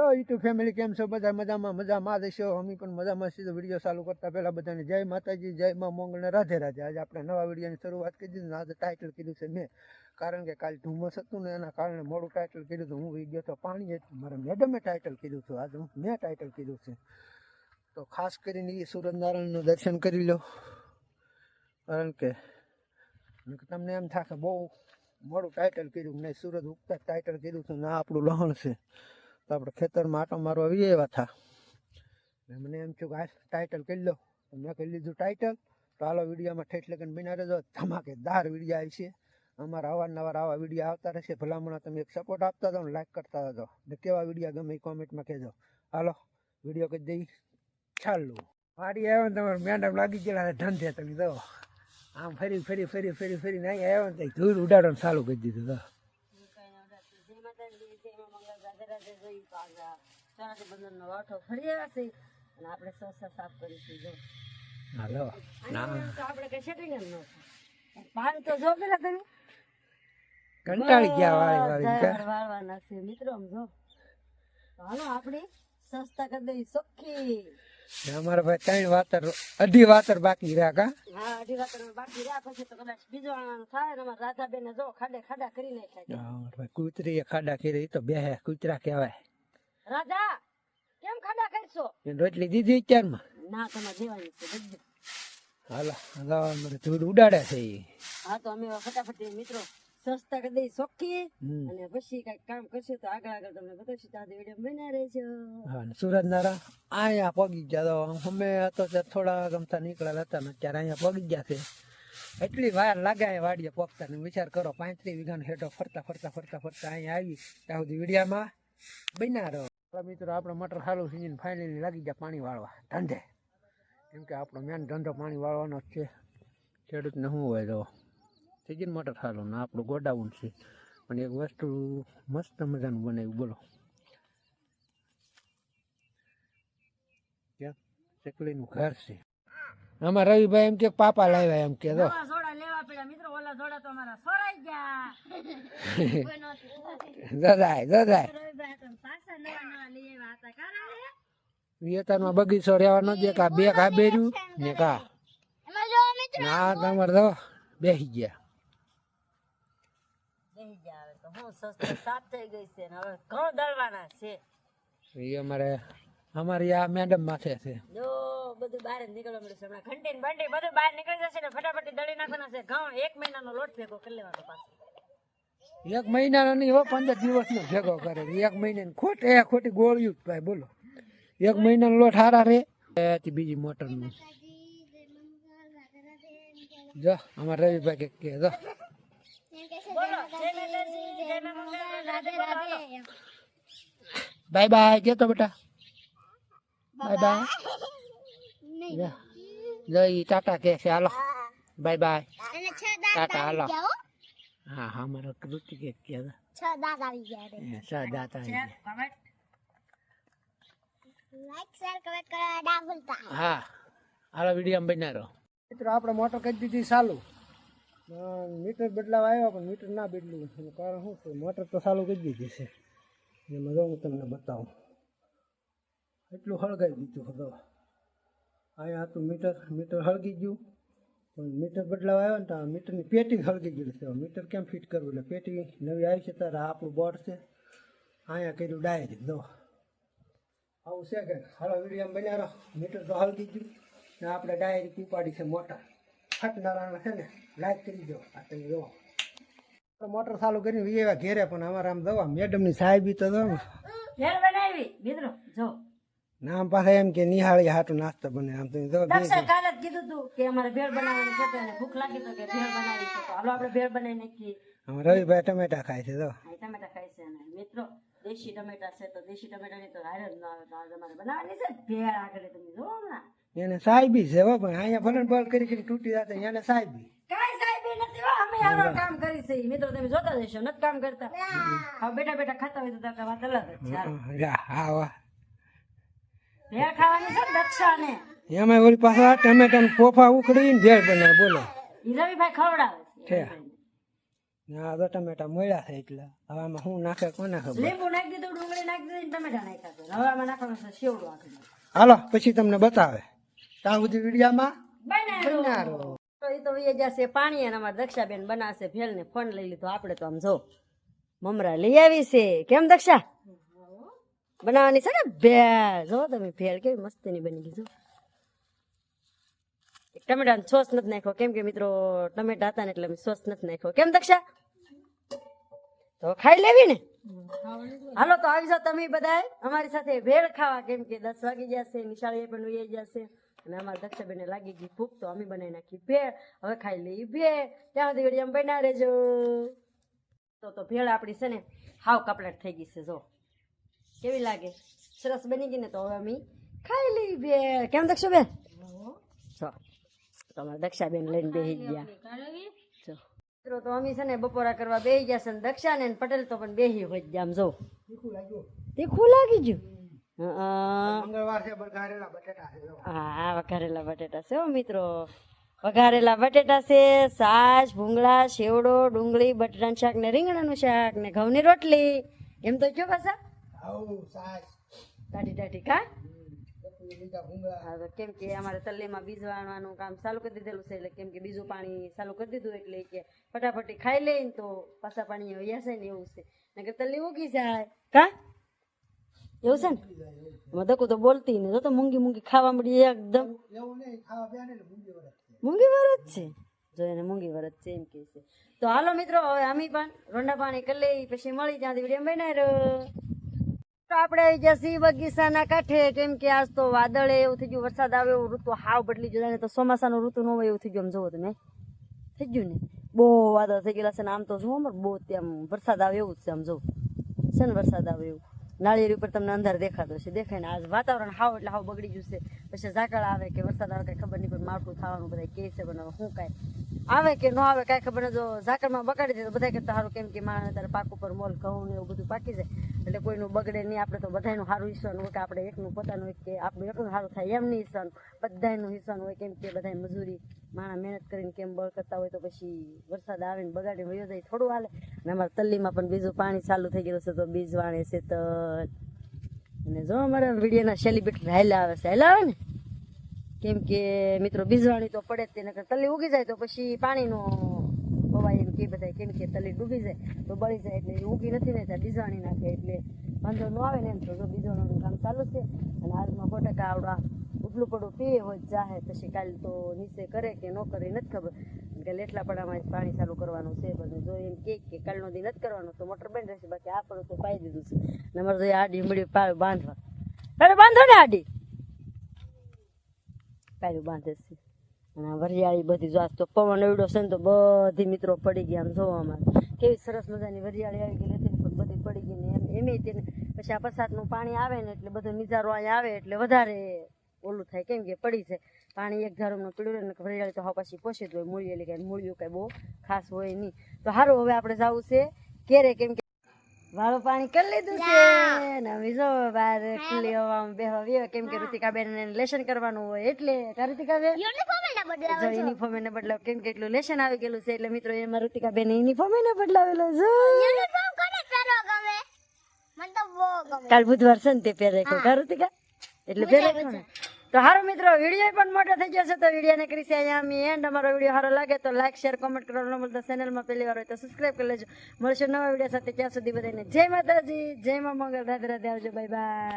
તો YouTube family કેમ છો? બધા મજામાં મજામાં જ છો. અમે પણ મજામાં સીધો વીડિયો ચાલુ કરતા પહેલાં બધાને જય માતાજી, જય માં મોંગલ રાધે રાધે. આજે આપણે નવા વિડીયોની શરૂઆત કરી દીધી આજે ટાઇટલ કીધું છે મેં. કારણ કે કાલ ધુમ્મસ હતું ને એના કારણે મોડું ટાઇટલ કીધું હતું. હું ગયો તો પાણી હતું. મારા મેડમે ટાઇટલ કીધું હતું. આજે મેં ટાઇટલ કીધું છે. તો ખાસ કરીને એ સૂરજનારાયણનું દર્શન કરી લો. કારણ કે તમને એમ થાય કે બહુ મોડું ટાઇટલ કીધું. નહીં સુરત ઉગતા ટાઇટલ કીધું છે ના આપણું લહણ છે. આપણે ખેતરમાં આટો મારવા આવી આવ્યા હતા મને એમ થયું કે આ ટાઇટલ કરી લો. મેં કરી લીધું ટાઇટલ તો હાલો વિડીયોમાં ઠેઠ લગન બિના રહેજો. ધમાકેદાર વીડિયો આવી છે. અમારા અવારનવાર આવા વીડિયો આવતા રહેશે. ભલામણા તમે એક સપોર્ટ આપતા જાઓ લાઈક કરતા રહેજો ને કેવા વીડિયો ગમે એ કોમેન્ટમાં કહેજો. હાલો, વીડિયો કરી દઈ. ચાલુ. મારી આવ્યો ને તમારે મેડમ લાગી ગયેલા છે ધંધે તમે જો આમ ફરી ફરી ફરી ફરી ફરીને અહીંયા આવ્યો ને ધૂળ ઉડાડવાનું ચાલુ કરી દીધું તો. આપણે સોસા સાફ કરીશું જો. હાલો. ના. તો આપણે કઈ સેટિંગ જ ન પાન તો જો પેલા તમે કંટાળી ગયા વાળી વાળી વાળવાના છે મિત્રો આમ જો. હાલો આપણી સસ્તા કરી દઈ સોખી અમારા ભાઈ ત્રણ વાતર અઢી વાતર બાકી રહ્યા કા? હા અઢી વાતર બાકી રહ્યા પછી તો કદાચ બીજો થાય ને અમારા રાધાબેન જો ખાડે ખાડા કરી નાખ્યા અમારા ભાઈ કૂતરી ખાડા કરી તો બે કૂતરા કહેવાય. રાધા કેમ ખાડા કરશો? રોટલી દીધી અત્યારમાં? ના તમારે દેવાની છે હાલા હાલો હાલો અમારે ધૂળ ઉડાડે છે. હા તો અમે ફટાફટ મિત્રો સસ્તા કરી દઈ સોખી અને પછી કંઈક કામ કરશે તો આગળ આગળ તમને બતાવશું તો આજે વીડિયો બના રહેજો હા ને સુરજનારા અહીંયા પગી ગયા તો અમે તો થોડા ગમતા નીકળેલા હતા ને અત્યારે અહીંયા પગી ગયા છે એટલી વાર લાગે અહીંયા વાડીએ પોકતા ને વિચાર કરો પાંત્રીસ વીઘાનો હેઠો ફરતા ફરતા ફરતા ફરતા અહીંયા આવી ત્યાં સુધી વિડીયામાં બન્યા રહો મિત્રો આપણે મટર હાલું સિંજીને ફાઇનલી લાગી ગયા પાણી વાળવા ધંધે કેમ કે આપણો મેન ધંધો પાણી વાળવાનો જ છે ખેડૂતને શું હોય તો સીજીન મટર હાલું. ને આપણું ગોડાઉન છે. પણ એક વસ્તુ મસ્ત મજાનું બનાવ્યું બોલો. ક્યાં? ચકલીનું ઘર છે. આમાં રવિભાઈ એમ કે પાપા લાવ્યા એમ કે તો નવા જોડા લેવા પડ્યા. મિત્રો ઓલા જોડા તો અમારા સોરાઈ ગયા. જદાય જદાય રવિભાઈ તો પાછા નવા નવા લઈ આવ્યા હતા. કારા રે વિયતાનમાં બગીચો રહેવા ન દે કા બે કા બેર્યું? ને કા? ના તમારે તો બેસી ગયા ગયા. હું સસ્તો સાફ થઈ ગઈ છે ને હવે ઘઉં દળવાના છે. એ અમારે અમારી આ મેડમ માથે છે. જો બધું બહાર નીકળવા મળ્યું છે હમણાં. ઘંટી ને બંટી બધું બહાર નીકળી જશે ને ફટાફટ દળી નાખવાના છે. ઘઉં એક મહિનાનો લોટ ભેગો કરી લેવાનો પાછો. એક મહિનાનો નહીં હો પંદર દિવસનો ભેગો કરે. એક મહિનાની ખોટ એ ખોટી ગોળ્યું ભાઈ બોલો. એક મહિનાનો લોટ હારા રે. બીજી મોટરનું. જો અમારે રવિભાઈ કે કે જો. બાય બાય કે તો બેટા. બાય બાય જો. ઈ ટાટા કે છે હાલો. બાય બાય ટાટા હાલો. હા. હા મારો કૃતિ કે કે છ દાંત આવી ગયા રે. એ આવી ગયા. લાઈક શેર કમેન્ટ કરવા ના ભૂલતા. હા હાલો વીડિયો બન્યા રહો. મિત્રો આપણે મોટર કરી દીધી ચાલુ. મીટર બદલાવા આવ્યા પણ મીટર ના બદલ્યું. કારણ શું છે? મોટર તો ચાલુ કરી દીધી છે. એમાં જો હું તમને બતાવું. એટલું હળગાવી દીધું હતો અહીંયા હતું મીટર મીટર હળગી ગયું. પણ મીટર બદલાવા આવ્યો ને તો મીટરની પેટી હળગી ગયેલી છે. મીટર કેમ ફિટ કરવું? એટલે પેટી નવી આવી છે. ત્યારે આપણું બોર્ડ છે. અહીંયા કર્યું ડાયરેક્ટ દો આવું છે કે? હાલો, વીડિયો બન્યા રહો. મીટર તો હળગી ગયું. ને આપણે ડાયરેક્ટ ઉપાડી છે મોટર ફટનારાના છે ને લાઈક કરી દો આ તમે જો મોટર ચાલુ કરીને વી ઘેરે પણ અમારે આમ દવા મેડમની સાહેબી તો દો ઘેર બનાવી. મિત્રો જો. નામ પાસે એમ કે નિહાળી હાટું નાસ્તો બને. આમ તમે દક્ષા કાલે જ કીધું તું કે અમારે ભેળ બનાવવાની છે તો ભૂખ લાગી તો કે ભેળ બનાવી છે તો હાલો આપણે ભેળ બનાવી નાખીએ. હવે રવિભાઈ ટમેટા ખાય છે આ ટમેટા ખાય છે મિત્રો દેશી ટમેટા છે તો દેશી ટમેટાની તો હારે જ ન આવે તો આજે બનાવવાની છે ભેળ આગળ તમે જો હમણાં. એને સાહેબી છે હો પણ અહીંયા ફલન બળ કરી કરી તૂટી જશે એને સાહેબી. કાંઈ સાહેબી નથી હો, અમે આવો કામ કરી છે. મિત્રો તમે જોતા જશો નથી કામ કરતા. હવે બેઠા બેઠા ખાતા હોય તો તારે વાત અલગ જ છે હા વાહ. ભેળ ખાવાની છે ને દક્ષાને. એમાં ઓલી પાછા આ ટમેટાના પોફા ઉખડીને ભેળ બનાવે બોલો. રવિભાઈ ખવડાવે છે છે. રવિભાઈને. ને તો ટમેટા મળ્યા છે એટલે. હવે આમાં શું નાખે કોને ખબર? લીંબુ નાખી દીધું ડુંગળી નાખી દીધી ટમેટા નાખ્યા હવે આમાં નાખવાનું છે શેવડો આખી હાલો પછી તમને બતાવે. ત્યાં સુધી વિડીયામાં બનારો. તો એ તો એ જશે પાણી અને અમારા દક્ષાબેન બનાવશે ભેલ ને ફોન લઈ લીધો. આપણે તો આમ જો મમરા લઈ આવી છે. કેમ દક્ષા? બનાવવાની છે ને ભેળ. જો તમે ભેળ કેવી મસ્તીની બની ગઈ જો. ટમેટાનો સોસ નથી નાખ્યો. કેમ કે મિત્રો ટમેટા હતા ને એટલે સોસ નથી નાખ્યો. કેમ દક્ષા? તો ખાઈ લેવી ને? હાલો તો આવી જાઓ તમે બધા અમારી સાથે ભેળ ખાવા. કેમ કે દસ વાગી જશે નિશાળીએ પણ વહી જશે અને અમારા દક્ષાબેને લાગી ગઈ ભૂખ તો અમે બનાવી નાખી ભેળ. હવે ખાઈ લઈ ભેળ. ત્યાં સુધી ઘડી આમ બના રહેજો. તો તો ભેળ આપણી છે ને હાવ કપલેટ થઈ ગઈ છે જો. કેવી લાગે? સરસ બની ગઈ ને તો હવે અમે ખાઈ લઈ ભેળ. કેમ દક્ષાબેન? જો તમારા દક્ષાબેન લઈને બેસી ગયા. જો. મિત્રો તો અમે છે ને બપોરા કરવા બેસી ગયા છે ને દક્ષા ને પટેલ તો પણ બેસી હોય જ આમ જો. તીખું લાગી ગયું. મંગળવાર છે બગારેલા બટેટા છે હા વઘારેલા બટેટા છે હો મિત્રો. વઘારેલા બટેટા છે સાસ ભૂંગળા શેવડો ડુંગળી બટેટાનું શાક ને રીંગણાનું શાક ને ઘઉંની રોટલી. એમ તો જો પાછા. દાઢી દાઢી કા. હા તો કેમ કે અમારે તલ્લીમાં બીજ વાળવાનું કામ ચાલુ કરી દીધેલું છે એટલે કેમ કે બીજું પાણી ચાલુ કરી દીધું એટલે કે ફટાફટી ખાઈ લઈને તો પાછા પાણી વયા છે ને એવું છે. નકર તલ્લી ઉગી જાય. કા? એવું છે ને? એમાં તો બોલતી ને તો મૂંગી મૂંગી ખાવા મળી એકદમ. નહીં મૂંગી વરત છે? જો એને મૂંગી વરત છે એમ કે છે. તો હાલો મિત્રો, હવે અમી પણ રોંડા પાણી કરી લઈ પછી મળી ત્યાંથી વીડિયો બનાવી તો આપણે આવી ગયા સિંહ બગીચાના કાંઠે. કેમ કે આજ તો વાદળે એવું થઈ ગયું, વરસાદ આવે એવું ઋતુ હાવ બદલી ગયું. તો ચોમાસાનું ઋતુ ન હોય એવું થઈ ગયું આમ જોવો તમે. થઈ ગયું ને? બહુ વાદળ થઈ ગયેલા છે ને આમ તો જુઓ બહુ ત્યાં વરસાદ આવે એવું જ છે આમ જોવું છે ને વરસાદ આવે એવું. નાળિયેર ઉપર તમને અંધાર દેખાતો છે દેખાય ને આજ વાતાવરણ હાવ એટલે હાવ બગડી છે. પછી ઝાકળ આવે કે વરસાદ આવે, કાંઈ ખબર નહીં, પણ માળખું થવાનું બધા કહે છે, પણ શું કાંઈ? આવે કે ન આવે, કાંઈ ખબર જો ઝાકળમાં બગાડી દે તો બધા કરતા સારું. કેમ કે માણસ તારે પાક ઉપર મોલ, ઘઉં ને એવું બધું પાકી જાય. એટલે કોઈનું બગડે નહીં. આપણે તો બધાનું સારું હિસ્સાનું હોય કે આપણે એકનું પોતાનું હોય કે આપણું એકનું સારું થાય એમ નહીં હિસ્સાનું બધાનું હિસ્સાનું હોય કેમ કે બધા મજૂરી માણસ મહેનત કરીને કેમ બળ કરતા હોય તો પછી વરસાદ આવે ને બગાડીને વયો જાય થોડું હાલે. અને અમારા તલ્લીમાં પણ બીજું પાણી ચાલુ થઈ ગયું છે તો બીજ વાણે છે તો અને જો અમારા વિડીયોના સેલિબ્રિટી હાલ્યા આવે છે. હાલ્યા આવે ને? કેમ કે મિત્રો બીજવાણી તો પડે જ તે તલ્લી તલી ઉગી જાય તો પછી પાણીનો પવાય એમ કે બધા કેમ કે તલી ડૂબી જાય તો બળી જાય એટલે ઉગી નથી ને ત્યાં બીજવાણી નાખે એટલે વાંધો ન આવે ને એમ તો જો બીજવાણીનું કામ ચાલુ છે. અને હાલમાં ટકા આવડા ઉપલું પડું પીએ, હોય જાહે. પછી કાલ તો નીચે કરે કે ન કરે, નથી ખબર. કે લેટલા પડામાં જ પાણી ચાલુ કરવાનું છે પણ જો એમ કે કે કાલનો દી નથી કરવાનો, તો મોટર બંધ રહેશે. બાકી આ પડું તો પાઈ દીધું છે. ને અમારે તો એ આડી મળી બાંધવા. અરે બાંધો ને આડી. પાયરું બાંધે છે અને વરિયાળી બધી જો તો પવન એવડો છે ને તો બધી મિત્રો પડી ગયા આમ જોવામાં. કેવી સરસ મજાની વરિયાળી આવી ગઈ હતી પણ બધી પડી ગઈ ને એમ એમે તેને પછી આ પસાટનું પાણી આવે ને એટલે બધો નિજારો અહીંયા આવે એટલે વધારે ઓલું થાય કેમ કે પડી છે પાણી એક ધારોનું પીળું રહે ને વરિયાળી તો હા પછી પોસી જ હોય એટલે કાંઈ મૂળિયું કાંઈ બહુ ખાસ હોય નહીં. તો સારું હવે આપણે જવું છે કેરે કેમ કે વાળું પાણી કરી લીધું છે. ને હવે જો બહાર ખુલ્લી હવામાં બેહવા કેમ કે ઋતિકાબેન ને લેસન કરવાનું હોય એટલે ઋતિકાબેન યુનિફોર્મ એને બદલાવ કેમ કે એટલું લેશન આવી ગયેલું છે એટલે મિત્રો એમાં ઋતિકાબેન યુનિફોર્મ એને બદલાવેલો ગમે? કાલ બુધવાર છે ને તે પહેરે ઋતિકા એટલે પહેરે તો હારો મિત્રો, વીડિયો પણ મોટો થઈ જશે તો વિડીયોને કરી છે અહીંયા અમે એન્ડ અમારો વીડિયો સારો લાગે તો લાઈક શેર કોમેન્ટ કરવાનું ન ચેનલમાં પહેલી વાર હોય તો સબસ્ક્રાઇબ કરી લેજો. મળશે નવા વીડિયો સાથે. ત્યાં સુધી બધાને જય માતાજી, જય મા મંગલ. રાધે રાધે, આવજો. Bye bye